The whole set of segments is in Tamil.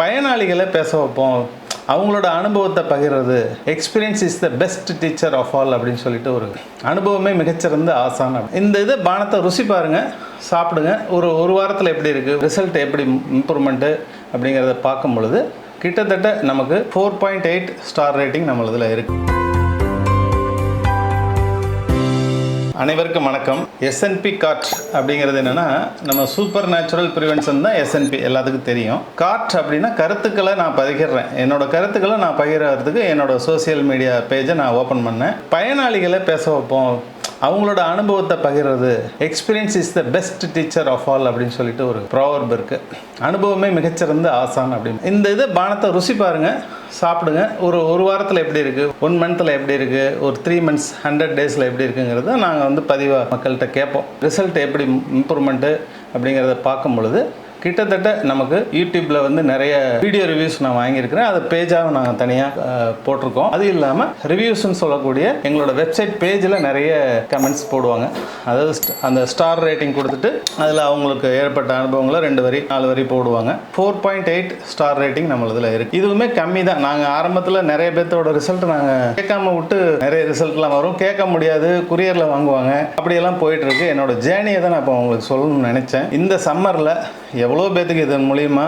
பயனாளிகளை பேச வைப்போம். அவங்களோட அனுபவத்தை பகிர்றது. Experience is the best teacher of all அப்படின்னு சொல்லிட்டு ஒரு அனுபவமே மிகச்சிறந்த ஆசான் இந்த இது பானத்தை ருசி பாருங்க சாப்பிடுங்க. ஒரு ஒரு வாரத்தில் எப்படி இருக்குது ரிசல்ட் எப்படி இம்ப்ரூவ்மெண்ட்டு அப்படிங்கிறத பார்க்கும் பொழுது கிட்டத்தட்ட நமக்கு four point eight star rating நம்மளதில் இருக்குது அனைவருக்கும் வணக்கம். எஸ்என்பி காட் அப்படிங்கிறது என்னென்னா நம்ம சூப்பர் நேச்சுரல் ப்ரிவென்ஷன் தான் எஸ்என்பி எல்லாத்துக்கும் தெரியும். காட் அப்படின்னா கருத்துக்களை நான் பகிர்றேன். என்னோட கருத்துக்களை நான் பகிர்றதுக்கு என்னோட சோஷியல் மீடியா பேஜை நான் ஓப்பன் பண்ணேன். பயனாளிகளை பேச வைப்போம். அவங்களோட அனுபவத்தை பகிர்றது. Experience is the best teacher of all அப்படின்னு சொல்லிட்டு ஒரு ப்ராவர்ப் இருக்கு. அனுபவமே மிகச்சிறந்த ஆசான் அப்படின்னு. இந்த இது பானத்தை ருசி பாருங்க சாப்பிடுங்க. ஒரு ஒரு வாரத்தில் எப்படி இருக்குது ஒன் மந்த்தில் எப்படி இருக்குது ஒரு த்ரீ மந்த்ஸ் ஹண்ட்ரட் டேஸில் எப்படி இருக்குங்கிறத நாங்கள் வந்து பதிவாக மக்கள்கிட்ட கேட்போம். ரிசல்ட் எப்படி இம்ப்ரூவ்மெண்ட்டு அப்படிங்கிறத பார்க்கும் பொழுது கிட்டத்தட்ட நமக்கு யூடியூப்ல வந்து நிறைய வீடியோ ரிவ்யூஸ் நான் வாங்கியிருக்கிறேன். அதை பேஜாக நாங்கள் தனியாக போட்டிருக்கோம். அது இல்லாமல் ரிவ்யூஸ்னு சொல்லக்கூடிய எங்களோட வெப்சைட் பேஜில் நிறைய கமெண்ட்ஸ் போடுவாங்க. அதாவது அந்த ஸ்டார் ரேட்டிங் கொடுத்துட்டு அதில் அவங்களுக்கு ஏற்பட்ட அனுபவங்களை ரெண்டு வரி நாலு வரி போடுவாங்க. Four point eight star rating நம்மளதுல இருக்கு. இதுவுமே கம்மி தான் நாங்கள் ஆரம்பத்தில் நிறைய பேர்த்தோட ரிசல்ட் நாங்கள் கேட்காம விட்டு நிறைய ரிசல்ட்லாம் வரும். கேட்க முடியாது. குரியரில் வாங்குவாங்க. அப்படியெல்லாம் போயிட்டு இருக்கு. என்னோட ஜேர்னியை தான் நான் இப்போ உங்களுக்கு சொல்லணும்னு நினச்சேன். இந்த சம்மரில் எவ்வளோ பேத்துக்கு இதன் மூலியமா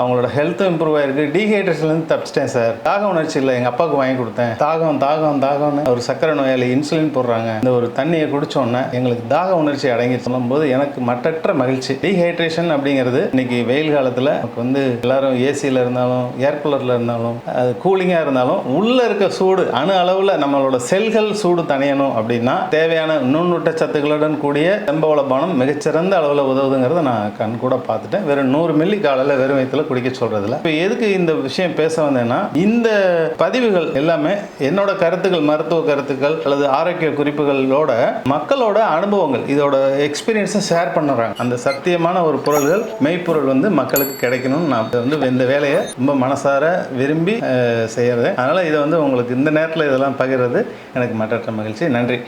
அவங்களோட ஹெல்த்தும் இம்ப்ரூவ் ஆயிருக்கு. டீஹைட்ரேஷன்லேருந்து தப்பிச்சிட்டேன் சார் தாக உணர்ச்சி இல்லை. எங்கள் அப்பாவுக்கு வாங்கி கொடுத்தேன். தாகம் தாகம் தாகம்னு ஒரு சக்கரை நோயாளி இன்சுலின் போடுறாங்க. இந்த ஒரு தண்ணியை குடிச்சோன்னே எங்களுக்கு தாக உணர்ச்சி அடங்கி சொல்லும்போது எனக்கு மட்டற்ற மகிழ்ச்சி. டீஹைட்ரேஷன் அப்படிங்கிறது இன்னைக்கு வெயில் காலத்தில் நமக்கு வந்து எல்லாரும் ஏசியில் இருந்தாலும் ஏர் கூலரில் இருந்தாலும் அது கூலிங்காக இருந்தாலும் உள்ளே இருக்க சூடு அணு அளவில் நம்மளோட செல்கள் சூடு தணியணும் அப்படின்னா தேவையான நுண்ணூட்ட சத்துக்களுடன் கூடிய செம்பவள பானம் மிகச்சிறந்த அளவில் உதவுதுங்கிறத நான் கண் கூட பார்த்துட்டேன். வெறும் நூறு மில்லி காலையில் வெறும் வயிற்றுல குடிக்க சொல்றதுல. இப்போ எதுக்கு இந்த விஷயம் பேச வந்தேன்னா இந்த பதிவுகள் எல்லாமே என்னோட கருத்துக்கள் மருத்துவ கருத்துக்கள் அல்லது ஆரோக்கிய குறிப்புகளோட மக்களோட அனுபவங்கள் இதோட எக்ஸ்பீரியன்ஸை ஷேர் பண்ணுறாங்க. அந்த சத்தியமான ஒரு பொருள்கள் மெய்ப்பொருள் வந்து மக்களுக்கு கிடைக்கணும்னு நான் வந்து இந்த வேலையை ரொம்ப மனசார விரும்பி செய்கிறது அதனால் இதை வந்து உங்களுக்கு இந்த நேரத்தில் இதெல்லாம் பகிர்றது எனக்கு மற்ற மகிழ்ச்சி. நன்றி.